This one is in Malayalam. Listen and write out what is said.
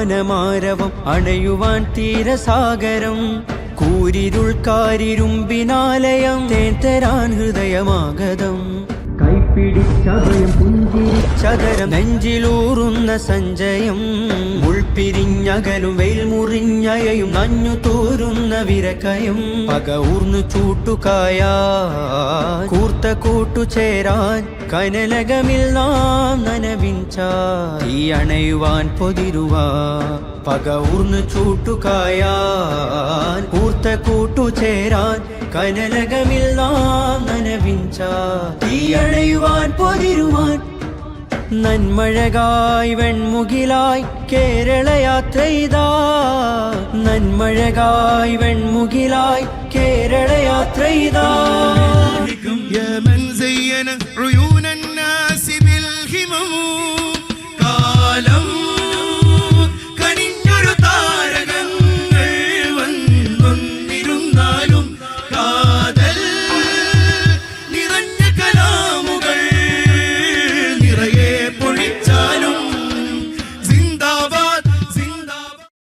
ഗാനമാരവം അണയുവാൻ തീരസാഗരം. കൂരിരുൾക്കാരിരുമ്പിനാലയം തേൻ തരാൻ ഹൃദയമാഗതം. കൈപ്പിടിച്ചഭയം പുഞ്ചിരിച്ചതരം നെഞ്ചിലൂറുന്ന സഞ്ചയം ഉൾപ്പിരിഞ്ഞകലും വെയിൽ മുറിഞ്ഞയയും നഞ്ഞു തോരുന്ന വിരക്കയും. പക ഊർന്നു ചൂട്ടുകായ കൂർത്ത കൂട്ടു ചേരാൻ കനലകമിൽ നാം നനവിഞ്ച ഈ അണയുവാൻ പൊതിരുവാ പക ഊർന്നു ചൂട്ടുകായാൻ കൂർത്ത കൂട്ടു ചേരാൻ കനലകമിൽ നാം നനവിഞ്ച ഈ അണയുവാൻ പൊതിരുവാൻ നന്മഴകായി വെൺമുകിലായി കേരള യാത്ര ഇതാ നന്മഴകായി വെൺമുകിലായി കേരള യാത്ര عيون الناس بالهمم കാലം കനിഞ്ഞൊരു താരകങ്ങൾ വന്നൊന്നിരുന്നാലും കാതൽ നിറഞ്ഞ കലാമുകൾ നിറയെ പൊഴിച്ചാൽ